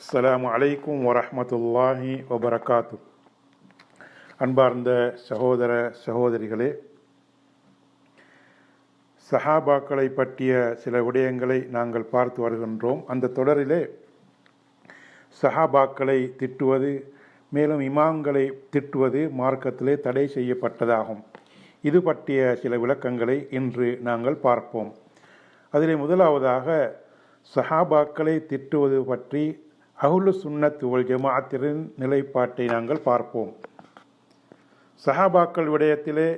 அஸ்லாம் அலைக்கும் வரமத்துல்லாஹி வபரகாத்து. அன்பார்ந்த சகோதர சகோதரிகளே சஹாபாக்களை பற்றிய சில விடயங்களை நாங்கள் பார்த்து வருகின்றோம். அந்த தொடரிலே சஹாபாக்களை திட்டுவது மேலும் இமாம்களை திட்டுவது மார்க்கத்திலே தடை செய்யப்பட்டதாகும். இது பற்றிய சில விளக்கங்களை இன்று நாங்கள் பார்ப்போம். அதிலே முதலாவதாக சஹாபாக்களை திட்டுவது பற்றி அகுலு சுன்னத் ஒல் ஜமாத்திரின் நிலைப்பாட்டை நாங்கள் பார்ப்போம். சஹாபாக்கள் விடயத்திலே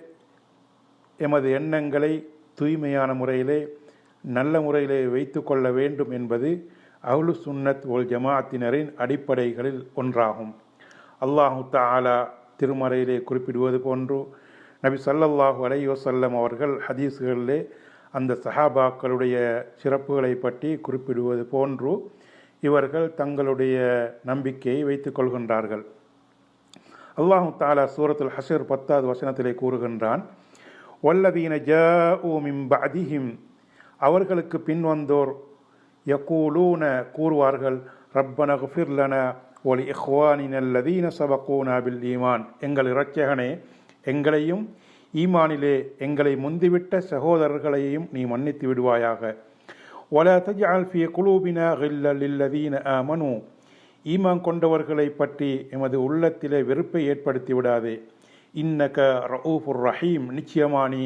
எமது எண்ணங்களை தூய்மையான முறையிலே நல்ல முறையிலே வைத்து கொள்ள வேண்டும் என்பது அவுலு சுன்னத் ஒல் ஜமாஅத்தினரின் அடிப்படைகளில் ஒன்றாகும். அல்லாஹு தாலா திருமறையிலே குறிப்பிடுவது போன்று நபி சல்லல்லாஹு அலைஹி அவர்கள் ஹதீஸ்களிலே அந்த சஹாபாக்களுடைய சிறப்புகளை பற்றி குறிப்பிடுவது போன்று இவர்கள் தங்களுடைய நம்பிக்கையை வைத்துக் கொள்கின்றார்கள். அல்லாஹு தாலா சூரத்துல் ஹசர் பத்தாவது வசனத்திலே கூறுகின்றான் வல்லதீன ஜாஉ மின் அதிஹிம் அவர்களுக்கு பின் வந்தோர் யகூலூன கூறுவார்கள் ரப்பன குஃபிர் ஒலி இஹ்வானின் அல்லதீன சபக்கூனா பில் ஈமான். எங்கள் இரட்சகனே எங்களையும் ஈமானிலே எங்களை முந்திவிட்ட சகோதரர்களையும் நீ மன்னித்து விடுவாயாக. ஒல தஜால் ஃபி குலூபினா கில்ல லில்லதீன ஆமனு ஈமான் கொண்டவர்களை பற்றி எமது உள்ளத்திலே வெறுப்பை ஏற்படுத்தி விடாதே. இன்னக ரவுஃபுர் ரஹீம் நிச்சயமானி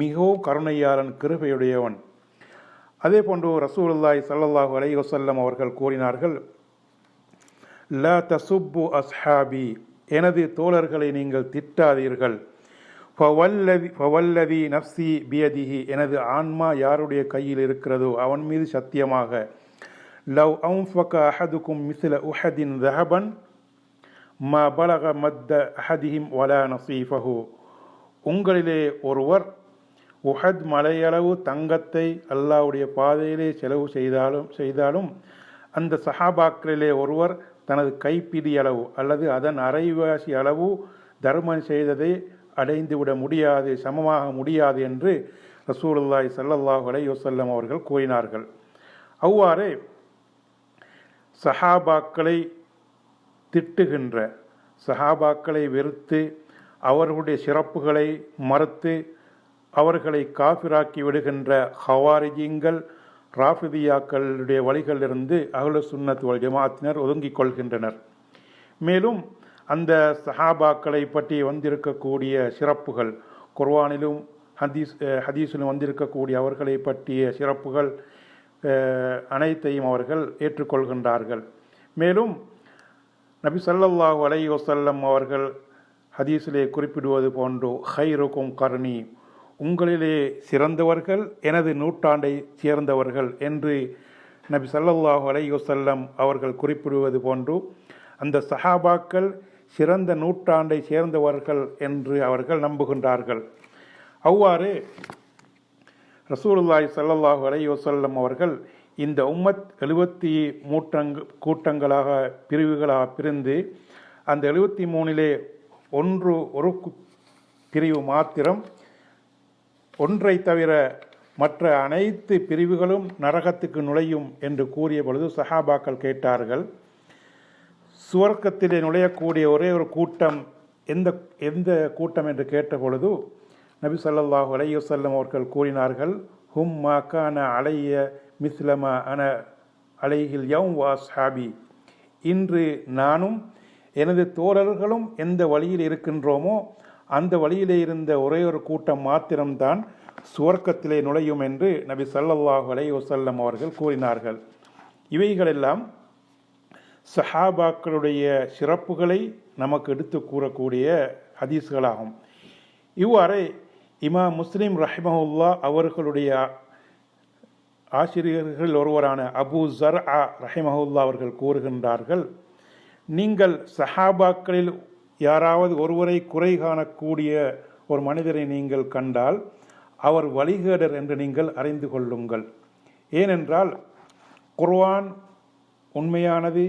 மிகவும் கருணையாளன் கிருபையுடையவன். அதே போன்று ரசூலுல்லாய் சல்லல்லாஹு அலை வசல்லம் அவர்கள் கூறினார்கள் ல தசுப்பு அஸ்ஹாபி எனது தோழர்களை நீங்கள் திட்டாதீர்கள். ஃபவல்லதி ஃபவல்லதி நஃப்சி பியதிஹி. எனது ஆன்மா யாருடைய கையில் இருக்கிறதோ அவன் மீது சத்தியமாக. லவ் அவுஃபக அஹதுக்கும் மிஸ்ல உஹதின் தஹபன். ம பலக மத்த அஹதிஹிம் வலா நசீஃபஹு. உங்களிலே ஒருவர் உஹத் மலையளவு தங்கத்தை அல்லாவுடைய பாதையிலே செலவு செய்தாலும் செய்தாலும் அந்த சஹாபாக்களிலே ஒருவர் தனது கைப்பிடி அளவு அல்லது அதன் அரைவாசி அளவு தர்மம் செய்ததை அடைந்துவிட முடியாது சமமாக முடியாது என்று ரசூலுல்லாய் சல்லல்லாஹ் அலையுசல்லம் அவர்கள் கூறினார்கள். அவ்வாறே சஹாபாக்களை திட்டுகின்ற சஹாபாக்களை வெறுத்து அவர்களுடைய சிறப்புகளை மறுத்து அவர்களை காஃபிராக்கி விடுகின்ற ஹவாரிஜிங்கள் ராஃபிதியாக்களுடைய வழிகளிலிருந்து அகல சுன்னத் வல் ஜமாத்தினர் ஒதுங்கிக் கொள்கின்றனர். மேலும் அந்த சஹாபாக்களை பற்றி வந்திருக்கக்கூடிய சிறப்புகள் குர்வானிலும் ஹதீஸ் ஹதீஸிலும் வந்திருக்கக்கூடிய அவர்களை பற்றிய சிறப்புகள் அனைத்தையும் அவர்கள் ஏற்றுக்கொள்கின்றார்கள். மேலும் நபி சல்லல்லாஹு அலை வசல்லம் அவர்கள் ஹதீஸிலே குறிப்பிடுவது போன்று ஹைருக்கும் கர்ணி உங்களிலே சிறந்தவர்கள் எனது நூற்றாண்டை சேர்ந்தவர்கள் என்று நபி சல்லல்லாஹு அலை வசல்லம் அவர்கள் குறிப்பிடுவது போன்று அந்த சஹாபாக்கள் சிறந்த நூற்றாண்டை சேர்ந்தவர்கள் என்று அவர்கள் நம்புகின்றார்கள். அவ்வாறு ரசூலுல்லாய் சல்லல்லாஹு அலை வசல்லம் அவர்கள் இந்த உம்மத் எழுபத்தி மூட்டங் கூட்டங்களாக பிரிவுகளாக பிரிந்து அந்த எழுபத்தி மூணிலே ஒன்று ஒரு பிரிவு மாத்திரம் ஒன்றை தவிர மற்ற அனைத்து பிரிவுகளும் நரகத்துக்கு நுழையும் என்று கூறிய பொழுது சஹாபாக்கள் கேட்டார்கள். சுவர்க்கத்திலே நுழையக்கூடிய ஒரே ஒரு கூட்டம் எந்த எந்த கூட்டம் என்று கேட்ட பொழுது நபி சொல்லாஹு அலையுசல்லம் அவர்கள் கூறினார்கள் ஹும் மாக்கான அலைய மிஸ்லமா அன அலைகில் யவும் வாஸ்ஹாபி இன்று நானும் எனது தோழர்களும் எந்த வழியில் இருக்கின்றோமோ அந்த வழியிலே இருந்த ஒரே ஒரு கூட்டம் மாத்திரம்தான் சுவர்க்கத்திலே நுழையும் என்று நபி சல்லல்லாஹு அலையுசல்லம் அவர்கள் கூறினார்கள். இவைகளெல்லாம் சஹாபாக்களுடைய சிறப்புகளை நமக்கு எடுத்து கூறக்கூடிய ஹதீஸ்களாகும். இவ்வாறே இமா முஸ்லீம் ரஹ்மஹுல்லா அவர்களுடைய ஆசிரியர்கள் ஒருவரான அபு ஜர் ஆ ரஹிமஹுல்லா அவர்கள் கூறுகின்றார்கள் நீங்கள் சஹாபாக்களில் யாராவது ஒருவரை குறை காணக்கூடிய ஒரு மனிதரை நீங்கள் கண்டால் அவர் வழிகேடர் என்று நீங்கள் அறிந்து கொள்ளுங்கள். ஏனென்றால் குர்வான் உண்மையானது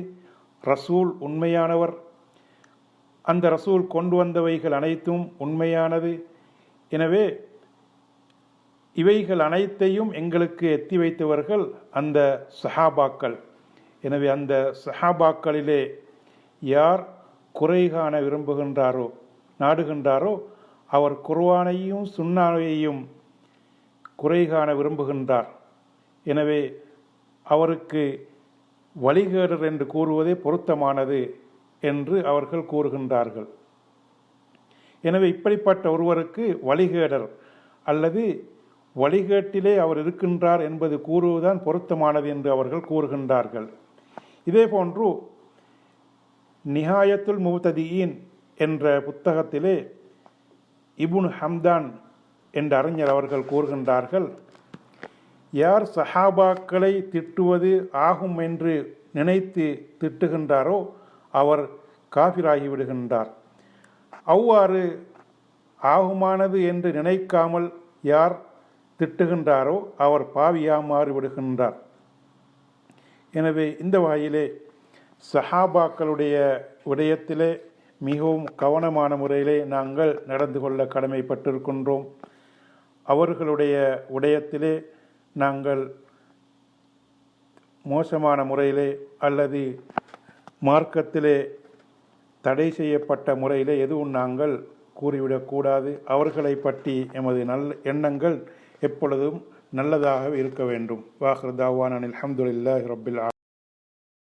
ரசூல் உண்மையானவர். அந்த ரசூல் கொண்டு வந்தவைகள் அனைத்தும் உண்மையானது. எனவே இவைகள் அனைத்தையும் எங்களுக்கு எத்தி வைத்தவர்கள் அந்த சஹாபாக்கள். எனவே அந்த சஹாபாக்களிலே யார் குறை காண விரும்புகின்றாரோ நாடுகின்றாரோ அவர் குர்வானையும் சுண்ணாவையும் குறை காண விரும்புகின்றார். எனவே அவருக்கு வழிகேடர் என்று கூறுவதே பொருத்தமானது என்று அவர்கள் கூறுகின்றார்கள். எனவே இப்படிப்பட்ட ஒருவருக்கு வழிகேடர் அல்லது வழிகேட்டிலே அவர் இருக்கின்றார் என்பது கூறுவதுதான் பொருத்தமானது என்று அவர்கள் கூறுகின்றார்கள். இதேபோன்று நிஹாயத்துல் முஹ்ததியின் என்ற புத்தகத்திலே இபுன் ஹம்தான் என்ற அறிஞர் அவர்கள் கூறுகின்றார்கள். யார் சஹாபாக்களை திட்டுவது ஆகும் என்று நினைத்து திட்டுகின்றாரோ அவர் காபிராகி விடுகின்றார் அவ்வாறு ஆகுமானது என்று நினைக்காமல் யார் திட்டுகின்றாரோ அவர் பாவியா மாறிவிடுகின்றார் எனவே இந்த வகையிலே சஹாபாக்களுடைய விடயத்திலே மிகவும் கவனமான முறையிலே நாங்கள் நடந்து கொள்ள கடமைப்பட்டிருக்கின்றோம். அவர்களுடைய உடையத்திலே நாங்கள் மோசமான முறையிலே அல்லது மார்க்கத்திலே தடை செய்யப்பட்ட முறையிலே எதுவும் நாங்கள் கூறிவிடக்கூடாது. அவர்களை பற்றி எமது நல்ல எண்ணங்கள் எப்பொழுதும் நல்லதாக இருக்க வேண்டும். வாஹ்ரதாவான் அனில் அஹமதுல்லாஹ் ரபில்